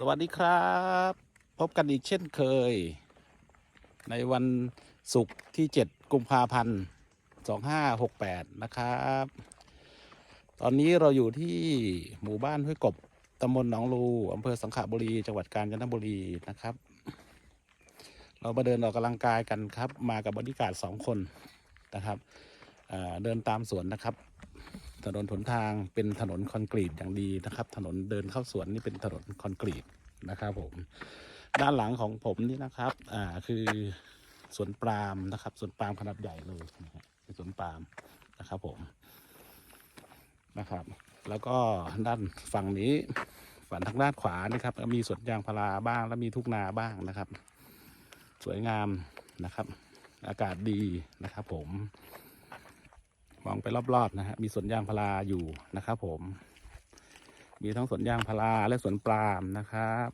สวัสดีครับ พบกันอีกเช่นเคย ในวันศุกร์ที่ 7 กุมภาพันธ์2568 นะครับ ตอนนี้เราอยู่ที่หมู่บ้านห้วยกบตำบลหนองลูอำเภอสังขบุรีจังหวัดกาญจนบุรีนะครับ เรามาเดินออกกำลังกายกันครับ มากับบริการสองคนนะครับเดินตามสวนนะครับ ถนนหนทางเป็นถนนคอนกรีตอย่างดีนะครับ ถนนเดินเข้าสวนนี่เป็นถนนคอนกรีตนะครับ ผม ด้านหลังของผมนี่นะครับ อ่าคือสวนปาล์มนะครับสวนปาล์มขนาดใหญ่เลยนะฮะเป็นสวนปาล์มนะครับ ผมนะครับ แล้วก็ด้านฝั่งนี้ฝั่งทางด้านขวานี่ครับก็มีสวนยางพาราบ้าง แล้วมีทุ่งนาบ้างนะครับ สวยงามนะครับ อากาศดีนะครับ ผม มองไปรอบๆนะฮะมีสวนยางพาราอยู่นะครับผม มีทั้งสวนยางพาราและสวนปาล์มนะครับ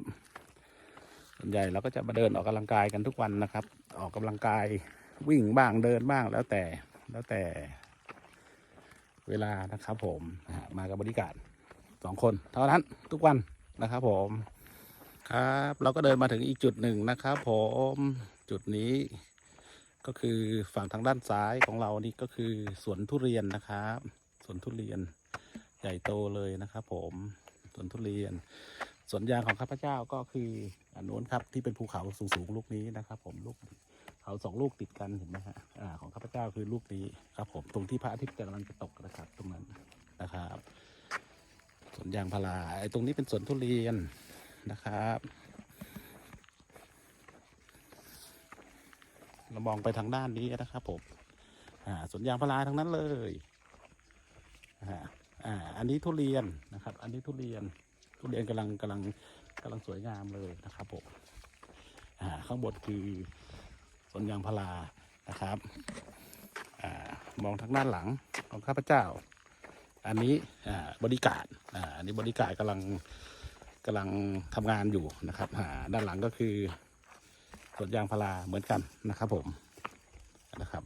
ส่วนใหญ่เราก็จะมาเดินออกกำลังกายกันทุกวันนะครับ ออกกำลังกายวิ่งบ้างเดินบ้างแล้วแต่แล้วแต่ เวลานะครับ ผมมากับบริการสองคนเท่านั้นทุกวันนะครับผมครับ เราก็เดินมาถึงอีกจุดหนึ่งนะครับ ผมจุดนี้ ก็คือฝั่งทางด้านซ้ายของเรานี่ก็คือสวนทุเรียนนะครับสวนทุเรียนใหญ่โตเลยนะครับผมสวนทุเรียนสวนยางของข้าพเจ้าก็คืออันนู้นครับที่เป็นภูเขาสูงๆลูกนี้นะครับ ผมลูกเขาสองลูกติดกันเห็นไหมฮะอ่าของข้าพเจ้าคือลูกนี้ครับ ผมตรงที่พระอาทิตย์กำลังจะตกนะครับ ตรงนั้นนะครับสวนยางพาราไอ้ตรงนี้เป็นสวนทุเรียนนะครับ เรามองไปทางด้านนี้นะครับผมอ่าสวนยางพาราทั้งนั้นเลยอ่าอ่าอันนี้ทุเรียนนะครับ อันนี้ทุเรียนทุเรียนกำลังกำลังกำลังสวยงามเลยนะครับผมอ่าข้างบนคือสวนยางพารานะครับอ่ามองทางด้านหลังของข้าพเจ้า อันนี้อ่าบริการอ่าอันนี้บริการกำลังกำลังทำงานอยู่นะครับอ่าด้านหลังก็คือ สวนยางพาราเหมือนกันนะครับ ผมนะครับ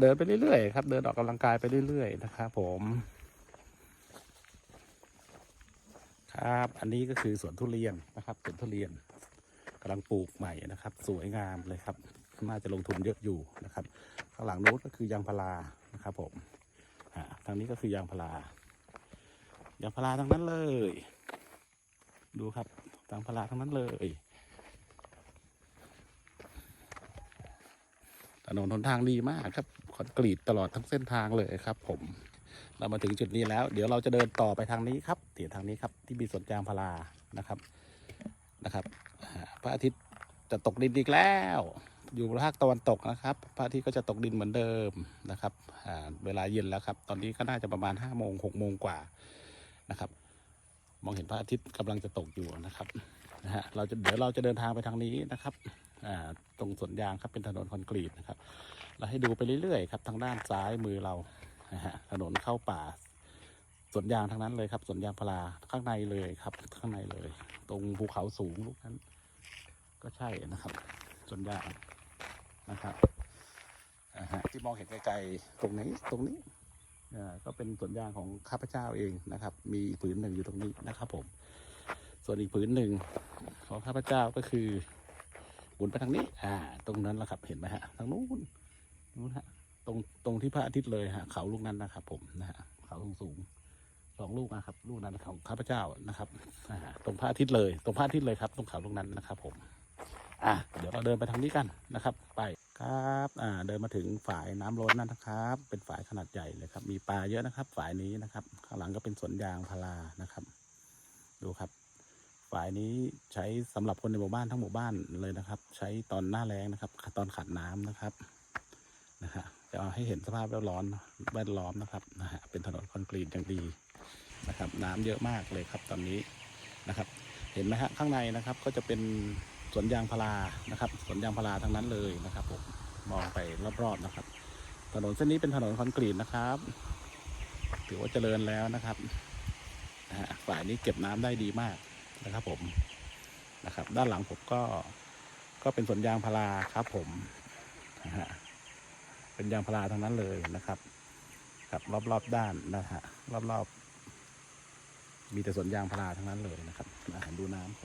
เดินไปเรื่อยๆครับ เดินออกกำลังกายไปเรื่อยๆนะครับผมครับ อันนี้ก็คือสวนทุเรียนนะครับสวนทุเรียนกำลังปลูกใหม่นะครับ สวยงามเลยครับ น่าจะลงทุนเยอะอยู่นะครับ ข้างหลังโน้นก็คือยางพารานะครับ ผมทางนี้ก็คือยางพารายางพาราทั้งนั้นเลย ดูครับยางพาราทั้งนั้นเลย ถนนหนทางดีมากครับคอนกรีตตลอดทั้งเส้นทางเลยครับ ผมเรามาถึงจุดนี้แล้ว เดี๋ยวเราจะเดินต่อไปทางนี้ครับเดี๋ยวทางนี้ครับ ที่มีสวนยางพารานะครับนะครับพระอาทิตย์จะตกดินอีกแล้ว อยู่ภาคตะวันตกนะครับ พระอาทิตย์ก็จะตกดินเหมือนเดิมนะครับเวลาเย็นแล้วครับ ตอนนี้ก็น่าจะประมาณห้าโมงหกโมงกว่านะครับ มองเห็นพระอาทิตย์กำลังจะตกอยู่นะครับนะฮะเราจะเดี๋ยวเราจะเดินทางไปทางนี้นะครับ ตรงสวนยางครับเป็นถนนคอนกรีตนะครับเราให้ดูไปเรื่อยๆครับทางด้านซ้ายมือเราถนนเข้าป่าสวนยางทั้งนั้นเลยครับสวนยางพาราข้างในเลยครับ ข้างในเลย ตรงภูเขาสูงลูกนั้น ก็ใช่นะครับสวนยางนะครับที่มองเห็นไกลๆตรงนี้ตรงนี้ก็เป็นสวนยางของข้าพเจ้าเองนะครับ มีผืนหนึ่งอยู่ตรงนี้นะครับผม ส่วนอีกผืนหนึ่งของข้าพเจ้าก็คือ หมุนไปทางนี้ อ่า ตรงนั้นแหละครับ เห็นไหมฮะ ทางนู้นนู้นฮะ ตรง ตรงที่พระอาทิตย์เลยฮะ เขาลูกนั้นนะครับ ผมนะฮะ เขาสูงสูงสองลูกนะครับ ลูกนั้นของข้าพเจ้านะครับ อ่า ตรงพระอาทิตย์เลย ตรงพระอาทิตย์เลยครับ ตรงเขาลูกนั้นนะครับ ผม อะเดี๋ยวเราเดินไปทางนี้กันนะครับ ไปครับ อ่า เดินมาถึงฝายน้ำล้นนั่นนะครับ เป็นฝายขนาดใหญ่เลยครับ มีปลาเยอะนะครับ ฝายนี้นะครับ ข้างหลังก็เป็นสวนยางพารานะครับ ดูครับ ฝ่ายนี้ใช้สำหรับคนในหมู่บ้านทั้งหมู่บ้านเลยนะครับ ใช้ตอนหน้าแรงนะครับ ตอนขาดน้ำนะครับนะฮะจะเอาให้เห็นสภาพแวดล้อมแวดล้อมนะครับนะฮะเป็นถนนคอนกรีตอย่างดีนะครับ น้ำเยอะมากเลยครับตอนนี้นะครับ เห็นไหมฮะข้างในนะครับก็จะเป็นสวนยางพารานะครับสวนยางพาราทั้งนั้นเลยนะครับผมมองไปรอบๆนะครับ ถนนเส้นนี้เป็นถนนคอนกรีตนะครับ ถือว่าเจริญแล้วนะครับนะฮะฝ่ายนี้เก็บน้ำได้ดีมาก นะครับผมนะครับ ด้านหลังผมก็ก็เป็นสวนยางพาราครับผมนะฮะเป็นยางพาราทางนั้นเลยนะครับครับรอบรอบด้านนะฮะรอบรอบมีแต่สวนยางพาราทางนั้นเลยนะครับอาหารดูน้ำค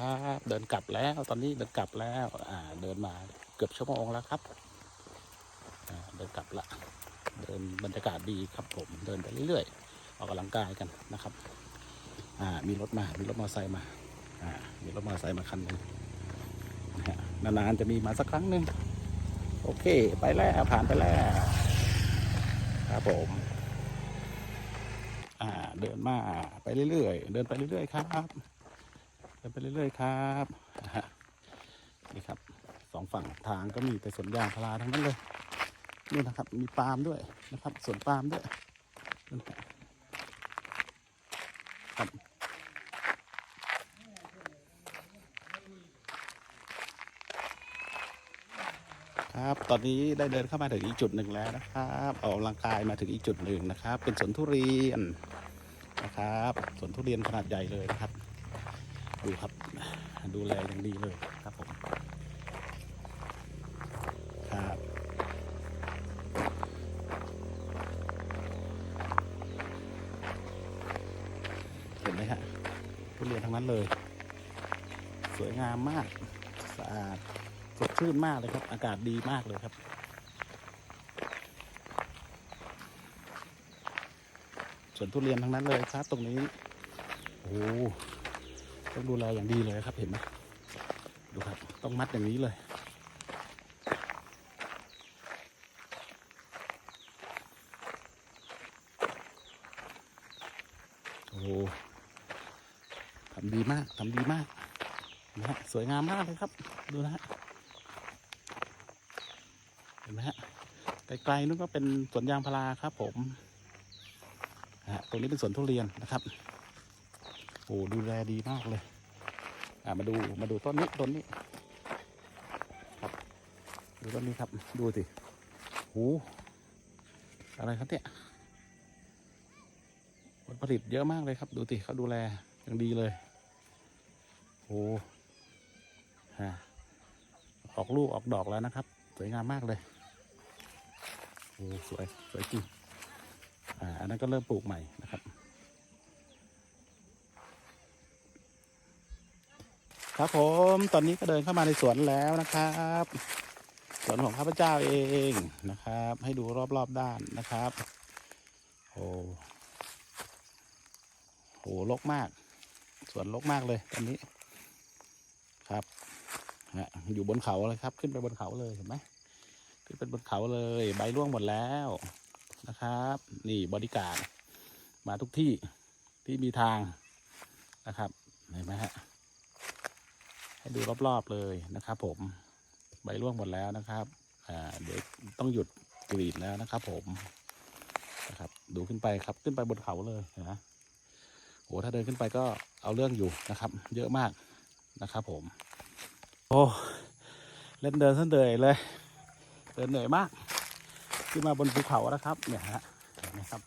รับเดินกลับแล้วตอนนี้เดินกลับแล้ว อ่า เดินมาเกือบชั่วโมงแล้วครับเดินกลับละ เดินบรรยากาศดีครับผมเดินไปเรื่อยๆออกกำลังกายกันนะครับอ่ามีรถมามีรถมอเตอร์ไซค์มาอ่ามีรถมอเตอร์ไซค์มาคันหนึ่งนะฮะนานๆจะมีมาสักครั้งหนึ่งโอเค ไปแล้วผ่านไปแล้ว ครับผมอ่าเดินมาไปเรื่อยๆเดินไปเรื่อยๆครับเดินไปเรื่อยๆครับนี่ครับสองฝั่งทางก็มีแต่สวนยางพาราทั้งนั้นเลย นี่นะครับ มีปาล์มด้วยนะครับสวนปาล์มด้วยครับครับ ตอนนี้ได้เดินเข้ามาถึงอีกจุดหนึ่งแล้วนะครับ ออกกำลังกายมาถึงอีกจุดหนึ่งนะครับ เป็นสวนทุเรียนนะครับสวนทุเรียนขนาดใหญ่เลยนะครับ ดูครับ ดูแลอย่างดีเลยครับผมครับเห็นไหมฮะ ทั้งนั้นเลย สวยงามมากสะอาดสดชื่นมากเลยครับ อากาศดีมากเลยครับ สวนทุเรียนทั้งนั้นเลยครับตรงนี้โอ้ต้องดูแลอย่างดีเลยครับเห็นไหมดูครับ ต้องมัดอย่างนี้เลย โอ้โหทำดีมากทำดีมากนะฮะสวยงามมากเลยครับ ดูนะฮะเห็นไหมฮะไกลๆนู้นก็เป็นสวนยางพาราครับ ผมฮะตรงนี้เป็นสวนทุเรียนนะครับโอ้ดูแลดีมากเลย อ่ามาดูมาดูต้นนี้ต้นนี้ครับดูต้นนี้ครับ ดูสิโอ้อะไรครับเนี่ยผลผลิตเยอะมากเลยครับ ดูสิเขาดูแลอย่างดีเลย ฮะออกลูกออกดอกแล้วนะครับ สวยงามมากเลยโอ้สวยสวยจริงอ่าอันนั้นก็เริ่มปลูกใหม่นะครับ ครับผมตอนนี้ก็เดินเข้ามาในสวนแล้วนะครับสวนของข้าพเจ้าเองนะครับ ให้ดูรอบๆด้านนะครับโอ้โหรกมาก สวนรกมากเลยตอนนี้ ครับฮะอยู่บนเขาเลยครับ ขึ้นไปบนเขาเลยเห็นไหมขึ้นไปบนเขาเลย ใบร่วงหมดแล้วนะครับ นี่บริการมาทุกที่ที่มีทางนะครับเห็นไหมฮะให้ดูรอบๆเลยนะครับ ผมใบร่วงหมดแล้วนะครับอ่าเดี๋ยวต้องหยุดกรีดแล้วนะครับ ผมนะครับ ดูขึ้นไปครับขึ้นไปบนเขาเลยนะโหถ้าเดินขึ้นไปก็เอาเรื่องอยู่นะครับ เยอะมาก นะครับผม โอ้เล่นเดินเส้นเดยเลย เดินเหนื่อยมาก ขึ้นมาบนภูเขาแล้วครับ เนี่ยฮะเห็นไหมครับ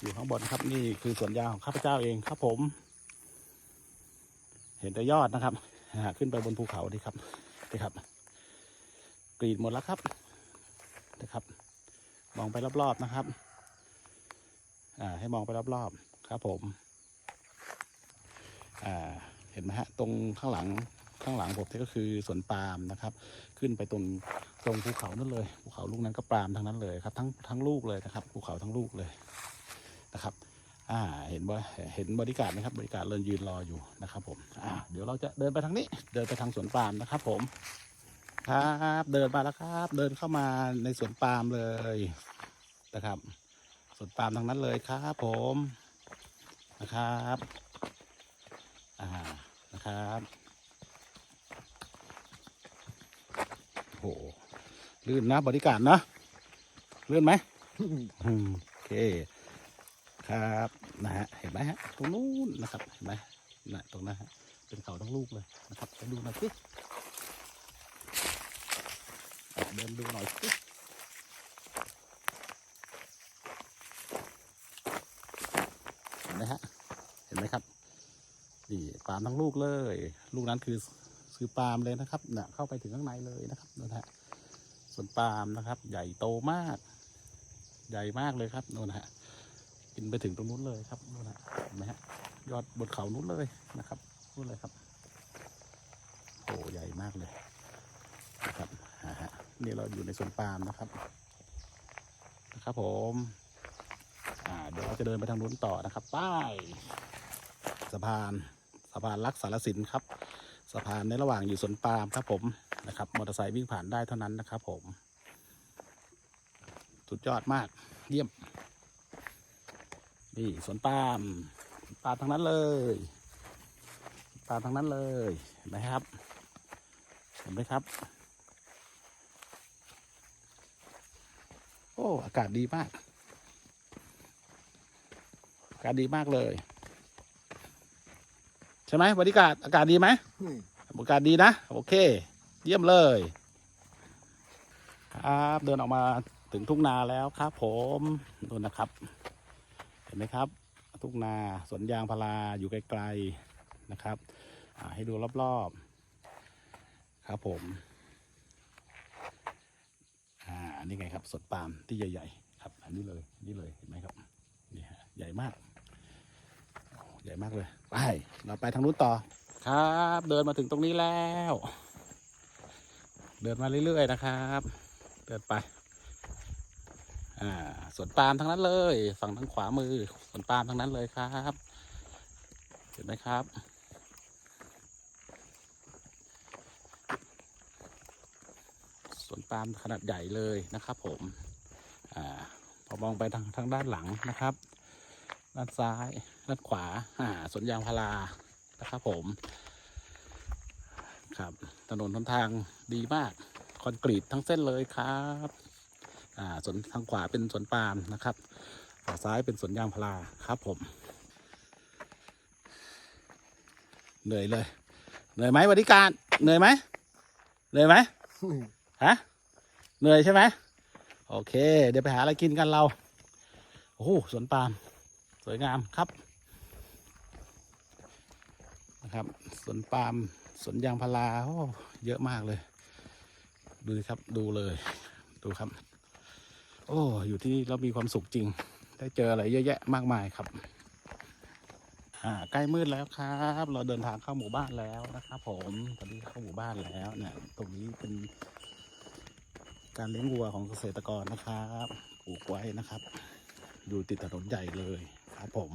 อยู่ข้างบนครับนี่คือสวนยางของข้าพเจ้าเองครับผม เห็นแต่ยอดนะครับอ่าขึ้นไปบนภูเขาดีครับดีครับ กรีดหมดแล้วครับนะครับ มองไปรอบๆนะครับ อ่าให้มองไปรอบๆครับผม อ่า ห็นไหมฮะตรงข้างหลังข้างหลังผมนี่ก็คือสวนปาล์มนะครับ ขึ้นไปตรงตรงภูเขานั่นเลยภูเขาลูกนั้นก็ปาล์มทั้งนั้นเลยครับทั้งทั้งลูกเลยนะครับภูเขาทั้งลูกเลยนะครับอ่าเห็นว่าเห็นบริการไหมครับบริการเรินยืนรออยู่นะครับผมอ่าเดี๋ยวเราจะเดินไปทางนี้ เดินไปทางสวนปาล์มนะครับ ผม ครับเดินมาแล้วครับ เดินเข้ามาในสวนปาล์มเลยนะครับสวนปาล์มทางนั้นเลยครับ ผมนะครับ นะครับโหลื่นนะบริการนะลื่นไหมโอเคครับนะฮะเห็นไหมฮะตรงนู้นนะครับเห็นไหมนะตรงนั้นฮะเป็นเขาทั้งลูกเลยนะครับไปดูหน่อยสิเดินดูหน่อยสิเห็นไหมฮะเห็นไหมครับนี่ปามทั้งลูกเลย ลูกนั้นคือคือปาล์มเลยนะครับเนะเข้าไปถึงข้างในเลยนะครับนะฮะส่วนปาล์มนะครับ ใหญ่โตมาก ใหญ่มากเลยครับนู่นะฮะกินไปถึงตรงนู้นเลยครับนู่นนะเห็นไหมฮะยอดบนเขานู้นเลยนะครับนู่นเลยครับโอ้ใหญ่มากเลยนะครับฮะนี่เราอยู่ในสวนปาล์มนะครับ นะครับผมอ่าเดี๋ยวเราจะเดินไปทางนู้นต่อนะครับ ป้ายสะพานะพานรักสารสินครับสะพานในระหว่างอยู่สวนปาล์มครับผมนะครับมอเตอร์ไซค์วิ่งผ่านได้เท่านั้นนะครับผมสุดยอดมากเยี่ยมนี่สวนปาล์มปาล์มทั้งนั้นเลยปาล์มทั้งนั้นเลยเห็นไหมครับเห็นไหมครับ โอ้อากาศดีมาก อากาศดีมากเลย ใช่ไหมบรรยากาศอากาศดีไหมอืมอากาศดีนะ โอเค เยี่ยมเลย ครับเดินออกมาถึงทุ่งนาแล้วครับ ผมดูนะครับ เห็นไหมครับ ทุ่งนาสวนยางพาราอยู่ไกลๆนะครับอ่าให้ดูรอบๆ ครับผมอ่าอันนี้ไงครับสวนปาล์มที่ใหญ่ ๆ ครับ อันนี้เลยอันนี่เลยเห็นไหมครับนี่ฮะใหญ่มากโอ้ให ญ่มากเลย ไป เราไปทางนู้นต่อ ครับ เดินมาถึงตรงนี้แล้ว เดินมาเรื่อยๆนะครับ เดินไป อ่า สวนปาล์มทั้งนั้นเลย ฝั่งทางขวามือ สวนปาล์มทั้งนั้นเลยครับ เห็นไหมครับสวนปาล์มขนาดใหญ่เลยนะครับ ผมอ่าพอมองไปทางทางด้านหลังนะครับ ด้านซ้าย ด้านขวาอ่าสวนยางพารานะครับผม ครับ ถนนทนทางดีมาก คอนกรีตทั้งเส้นเลยครับอ่าสวนทางขวาเป็นสวนปาล์มนะครับฝั่งซ้ายเป็นสวนยางพาราครับผม เหนื่อยเลย เหนื่อยไหมบริการเหนื่อยไหมเหนื่อยไหมอืมฮะเหนื่อยใช่ไหมโอเค เดี๋ยวไปหาอะไรกินกันเรา โอ้โหสวนปาล์มสวยงามครับ นะครับสวนปาล์มสวนยางพาราโอ้เยอะมากเลย ดูสิครับดูเลยดูครับ โอ้อยู่ที่นี่เรามีความสุขจริง ได้เจออะไรเยอะแยะมากมายครับอ่าใกล้มืดแล้วครับ เราเดินทางเข้าหมู่บ้านแล้วนะครับผมตอนนี้เข้าหมู่บ้านแล้วเนี่ยตรงนี้เป็นการเลี้ยงวัวของเกษตรกรนะครับปลูกไว้นะครับ อยู่ติดถนนใหญ่เลยครับผม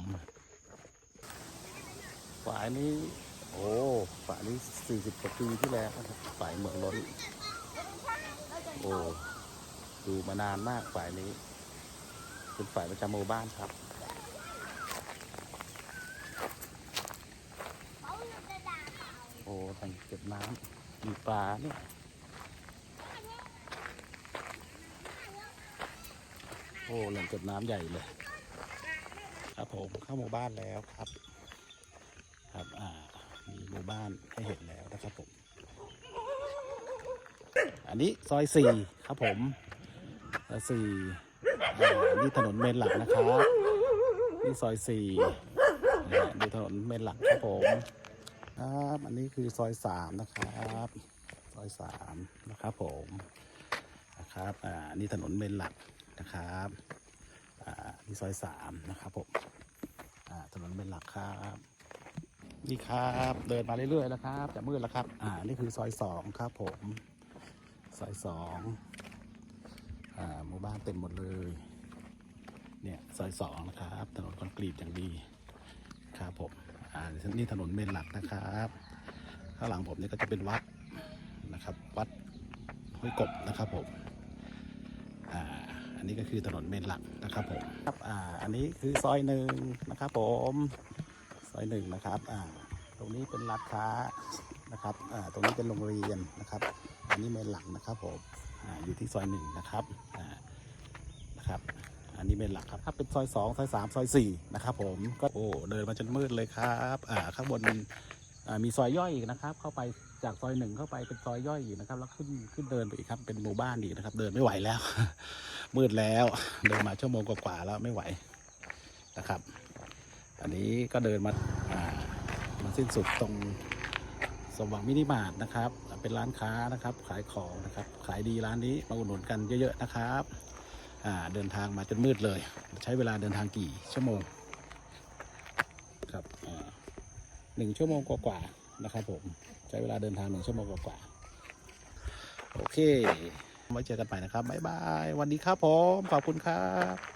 ฝายนี้ โอ้ฝายนี้สี่สิบกว่าปีที่แล้วนะครับฝายเมืองล้นโอ้ดูมานานมากฝ่ายนี้ เป็นฝ่ายประจำหมู่บ้านครับโอ้แหล่งเก็บน้ำมีปลาเนี่ยโอ้แหล่งเก็บน้ำใหญ่เลย ครับผมเข้าหมู่บ้านแล้วครับ บ้านให้เห็นแล้วนะครับผม อันนี้ซอยสี่ครับผมซอยสี่นี่ถนนเมนหลักนะครับนี่ซอยสี่นะฮะดูถนนเมนหลักครับผมครับอันนี้คือซอยสามนะครับซอยสามนะครับผมนะครับอ่านี่ถนนเมนหลักนะครับอ่านี่ซอยสามนะครับผมอ่าถนนเมนหลักครับ นี่ครับเดินมาเรื่อยๆแล้วครับจะมืดแล้วครับ อ่านี่คือซอยสองครับผมซอยสองอ่าหมู่บ้านเต็มหมดเลย เนี่ยซอยสองนะครับ ถนนคอนกรีตอย่างดีครับผมอ่านี่ถนนเมนหลักนะครับข้างหลังผมนี่ก็จะเป็นวัดนะครับ วัดห้วยกบนะครับผมอ่าอันนี้ก็คือถนนเมนหลักนะครับผมครับอ่าอันนี้คือซอยหนึ่งนะครับผม ซอยหนึ่งนะครับอ่าตรงนี้เป็นร้านค้านะครับอ่าตรงนี้เป็นโรงเรียนนะครับ อันนี้เมนหลักนะครับผมอ่าอยู่ที่ซอยหนึ่งนะครับอ่านะครับ อันนี้เมนหลักครับถ้าเป็นซอยสองซอยสามซอยสี่นะครับผมก็โอ้เดินมาจนมืดเลยครับอ่าข้างบนอ่ามีซอยย่อยอีกนะครับ เข้าไปจากซอยหนึ่งเข้าไปเป็นซอยย่อยอีกนะครับ แล้วขึ้นขึ้นเดินไปอีกครับ เป็นหมู่บ้านอีกนะครับ เดินไม่ไหวแล้ว มืดแล้ว เดินมาชั่วโมงกว่าๆแล้วไม่ไหวนะครับ อันนี้ก็เดินมาอ่ามาสิ้นสุดตรงสมหวังมินิมาร์ทนะครับ เป็นร้านค้านะครับ ขายของนะครับ ขายดีร้านนี้มาอุดหนุนกันเยอะๆนะครับอ่าเดินทางมาจนมืดเลย ใช้เวลาเดินทางกี่ชั่วโมงครับอ่าหนึ่งชั่วโมงกว่าๆนะครับ ผมใช้เวลาเดินทางหนึ่งชั่วโมงกว่าๆโอเคไว้เจอกันใหม่นะครับบ๊ายบายวันนี้ครับผมขอบคุณครับ